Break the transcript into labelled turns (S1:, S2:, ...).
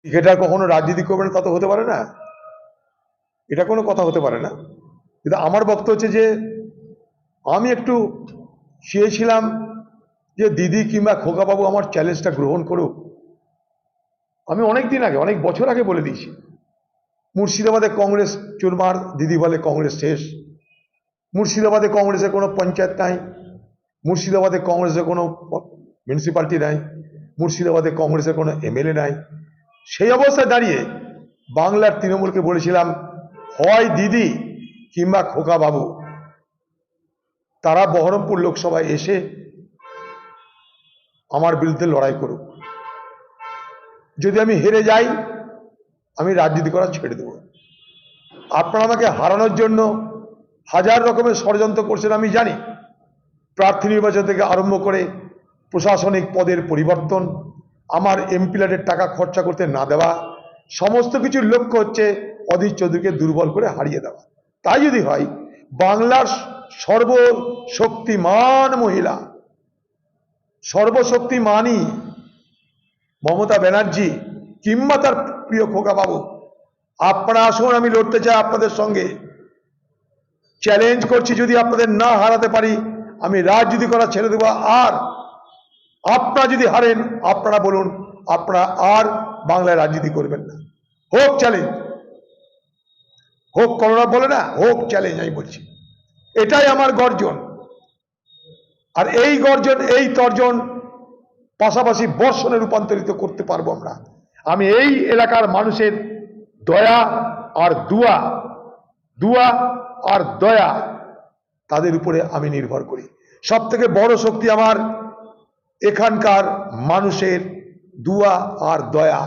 S1: Cricketer কখনো রাজনীতি করবে না তো হতে পারে না। এটা কোনো কথা হতে পারে না। কিন্তু আমার বক্তব্য হচ্ছে যে, আমি একটু চেয়েছিলাম যে দিদি কিংবা খোকাবাবু আমার চ্যালেঞ্জটা গ্রহণ করুক। আমি অনেক দিন আগে, অনেক বছর আগে বলে দিয়েছি, মুর্শিদাবাদে কংগ্রেস চুরমার, দিদি বলে কংগ্রেস শেষ। মুর্শিদাবাদে কংগ্রেসের কোনো পঞ্চায়েত নাই। মুর্শিদাবাদে কংগ্রেসের কোনো মিউনিসিপ্যালিটি নাই। মুর্শিদাবাদে কংগ্রেসের কোনো এমএলএ নাই। সেই অবস্থায় দাঁড়িয়ে বাংলার তৃণমূলকে বলেছিলাম, হয় দিদি কিংবা খোকা বাবু। তারা বহরমপুর লোকসভায় এসে আমার বিরুদ্ধে লড়াই করুক। যদি আমি হেরে যাই, আমি রাজনীতি করা ছেড়ে দেব। আপনারা আমাকে হারানোর জন্য হাজার রকমের ষড়যন্ত্র করছেন আমি জানি। প্রার্থী নির্বাচন থেকে আরম্ভ করে প্রশাসনিক পদের পরিবর্তন আমার এমপিলারের টাকা খরচা করতে না দেওয়া, সমস্ত কিছুর লক্ষ্য হচ্ছে অধীর চৌধুরীকে দুর্বল করে হারিয়ে দেওয়া। তাই যদি হয়, বাংলার সর্বশক্তিমান মহিলা, সর্বশক্তিমানই মমতা ব্যানার্জি কিংবা তার প্রিয় খোকা বাবু আপনারা আসুন, আমি লড়তে চাই আপনাদের সঙ্গে। চ্যালেঞ্জ করছি যদি আপনাদের না হারাতে পারি, আমি রাজনীতি করা ছেড়ে দেবো। আর আপনারা যদি হারেন, আপনারা বলুন, আপনারা আর বাংলায় রাজনীতি করবেন না। হোক চ্যালেঞ্জ হোক করোনা বলে না, হোক চ্যালেঞ্জ আমি বলছি। এটাই আমার গর্জন। আর এই গর্জন, এই তর্জন পাশাপাশি বর্ষণে রূপান্তরিত করতে পারব আমরা। আমি এই এলাকার মানুষের দয়া আর দুয়া দুয়া আর দয়া তাদের উপরে আমি নির্ভর করি। সব থেকে বড় শক্তি আমার এখানকার মানুষের দুয়া আর দয়া।